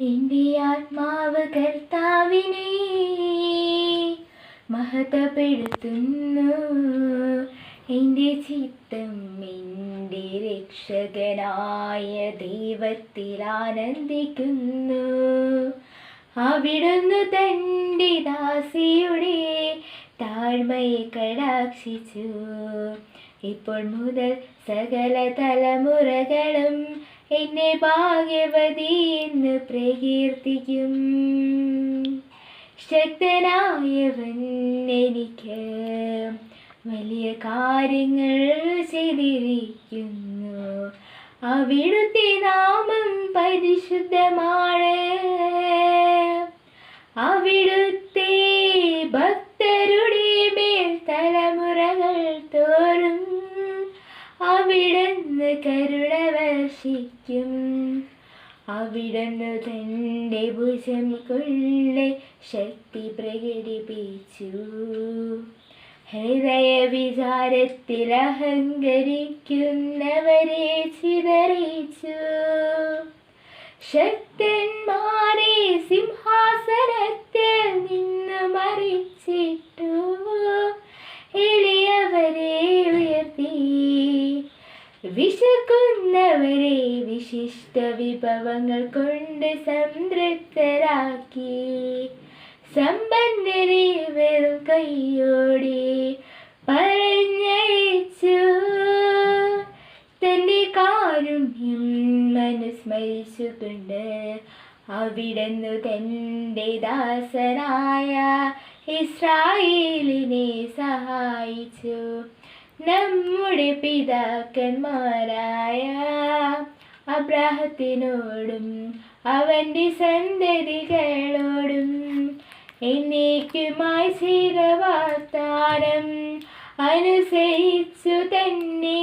എന്റെ ആത്മാവ് കർത്താവിനെ മഹതപ്പെടുത്തുന്നു. എന്റെ ചിത്തം എന്റെ രക്ഷകനായ ദൈവത്തിൽ ആനന്ദിക്കുന്നു. അവിടുന്ന് തന്റെ ദാസിയുടെ താഴ്മയെ കടാക്ഷിച്ചു. ഇപ്പോൾ മുതൽ സകല തലമുറകളും എന്നെ ഭാഗ്യവതി പ്രകീർത്തിക്കും. ശക്തനായവൻ എനിക്ക് വലിയ കാര്യങ്ങൾ ചെയ്തിരിക്കുന്നു. അവിടുത്തെ നാമം പരിശുദ്ധമാണ്. അവിടുത്തെ ഭക്തരുടെ മേൽ തലമുറകൾ തോറും അവിടുന്ന് കരുണ വർഷിക്കും. അവിടുന്ന് തന്റെ ഭുജം കൊണ്ട് ശക്തി പ്രകടിപ്പിച്ചു. ഹൃദയ വിചാരത്തിൽ അഹങ്കരിക്കുന്നവരെ ചിതറിച്ചു. ശക്തന്മാരെ സിംഹാസനത്തിൽ വിശക്കുന്നവരെ വിശിഷ്ട വിഭവങ്ങൾ കൊണ്ട് സംതൃപ്തരാക്കി. സമ്പന്നരെ വെറും കൈയോടെ പറഞ്ഞയച്ചു. തന്റെ കാരുണ്യം മനസ്മരിച്ചുകൊണ്ട് അവിടുന്ന് തന്റെ ദാസനായ ഇസ്രായേലിനെ സഹായിച്ചു. നമ്മുടെ പിതാക്കന്മാരായ അബ്രാഹത്തിനോടും അവന്റെ സന്തതികളോടും എന്നേക്കുമായി ചെയ്ത വാഗ്ദാനം അനുസരിച്ചു തന്നെ.